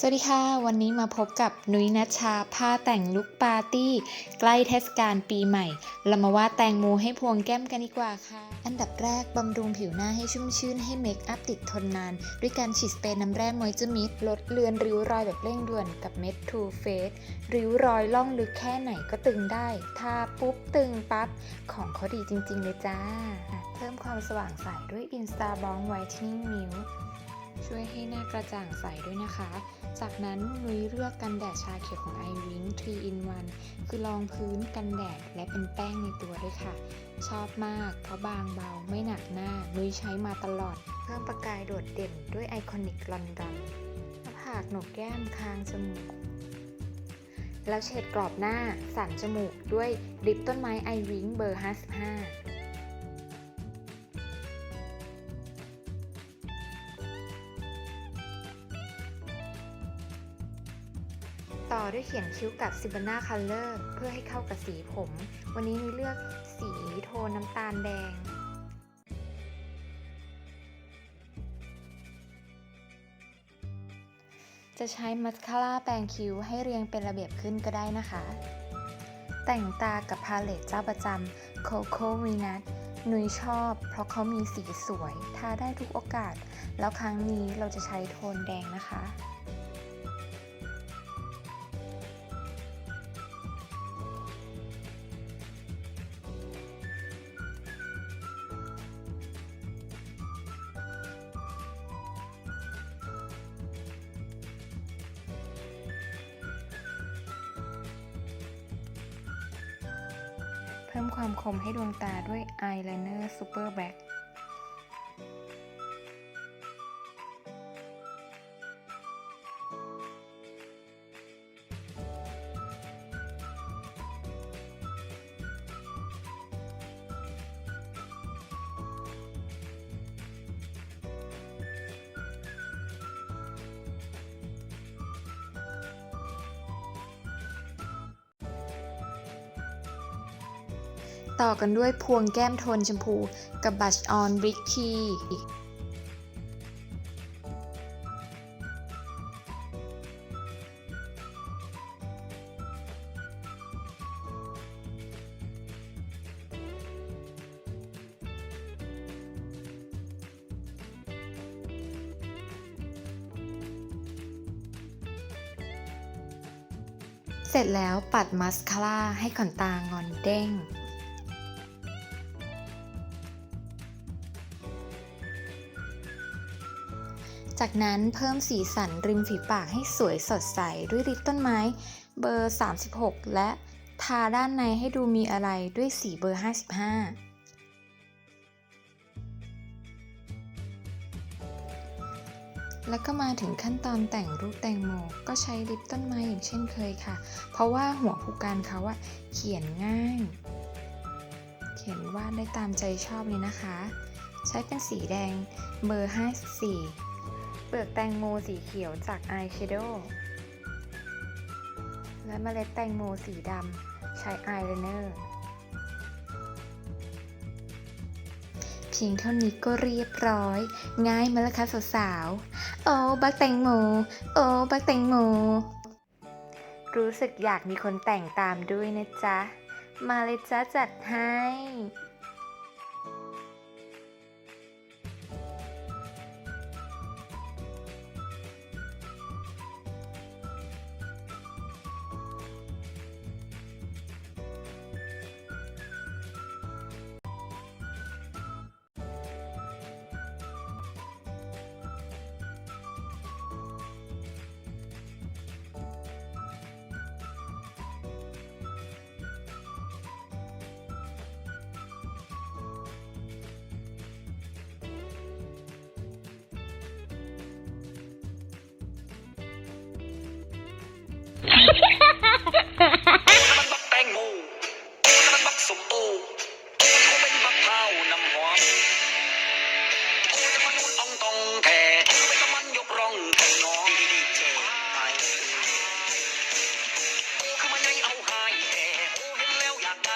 สวัสดีค่ะ วันนี้มาพบกับนุ้ยนัชชาผ้าแต่งลุคปาร์ตี้ ใกล้เทศกาลปีใหม่ เรามาว่าแตงโมให้พวงแก้มกันดีกว่าค่ะ อันดับแรกบำรุงผิวหน้าให้ชุ่มชื่นให้เมคอัพติดทนนาน ด้วยการฉีดสเปรย์น้ำแร่มอยเจอร์มิสลดเลือนริ้วรอยแบบเร่งด่วนกับเม็ดทูเฟสริ้วรอยล่องลึกแค่ไหนก็ตึงได้ทาปุ๊บตึงปั๊บของเขาดีจริง ๆ เลยจ้า เพิ่มความสว่างใสด้วย Insta b o n Whitening Milk ช่วยให้หน้ากระจ่างใสด้วยนะคะ จากนั้นนุ้ยเลือกกันแดดชาเขียวของ i w i n 3 in 1 คือรองพื้นกันแดดและเป็นแป้งในตัวด้วยค่ะ ชอบมาก เพราะบางเบาไม่หนักหน้า นุ้ยใช้มาตลอด เพิ่มประกายโดดเด่นด้วยไอคอนิกลอนดอนหน้าผากหนกแก้มคางจมูก แล้วเฉดกรอบหน้าสันจมูกด้วยลิปต้นไม้ไอวิงเบอร์ 55 ต่อด้วยเขียนคิ้วกับ s i b a n a Color เพื่อให้เข้ากับสีผม วันนี้นุ้ยเลือกสีโทนน้ำตาลแดง จะใช้มัสคาร่าแปรงคิ้วให้เรียงเป็นระเบียบขึ้นก็ได้นะคะ แต่งตากับพาเลตเจ้าประจำ Coco v e n u s นุ้ยชอบเพราะเขามีสีสวย ทาได้ทุกโอกาส แล้วครั้งนี้เราจะใช้โทนแดงนะคะ พิ่มความคมให้ดวงตาด้วยอายไลเนอร์ซูเปอร์แบล็ก ต่อกันด้วยพวงแก้มโทนชมพู กับบัชออนบริกทีเสร็จแล้วปัดมัสคาร่าให้ขนตางอนเด้ง จากนั้นเพิ่มสีสันริมฝีปากให้สวยสดใสด้วยริบต้นไม้เบอร์ 36 และทาด้านในให้ดูมีอะไรด้วยสีเบอร์ 55แล้วก็มาถึงขั้นตอนแต่งรูปแตงโม ก็ใช้ลิปต้นไม้อย่างเช่นเคยค่ะ เพราะว่าหัวผูกการเขาอะเขียนง่าย เขียนวาดได้ตามใจชอบเลยนะคะ ใช้เป็นสีแดงเบอร์ 54 เปลือกแตงโมสีเขียวจากอายแชโดว์และเมล็ดแตงโมสีดำใช้อายไลเนอร์เพียงเท่านี้ก็เรียบร้อย ง่ายมาแล้วคะสาวๆ โอ้บักแตงโม โอ้บักแตงโม รู้สึกอยากมีคนแต่งตามด้วยนะจ๊ะ มาเลยจ้าจัดให้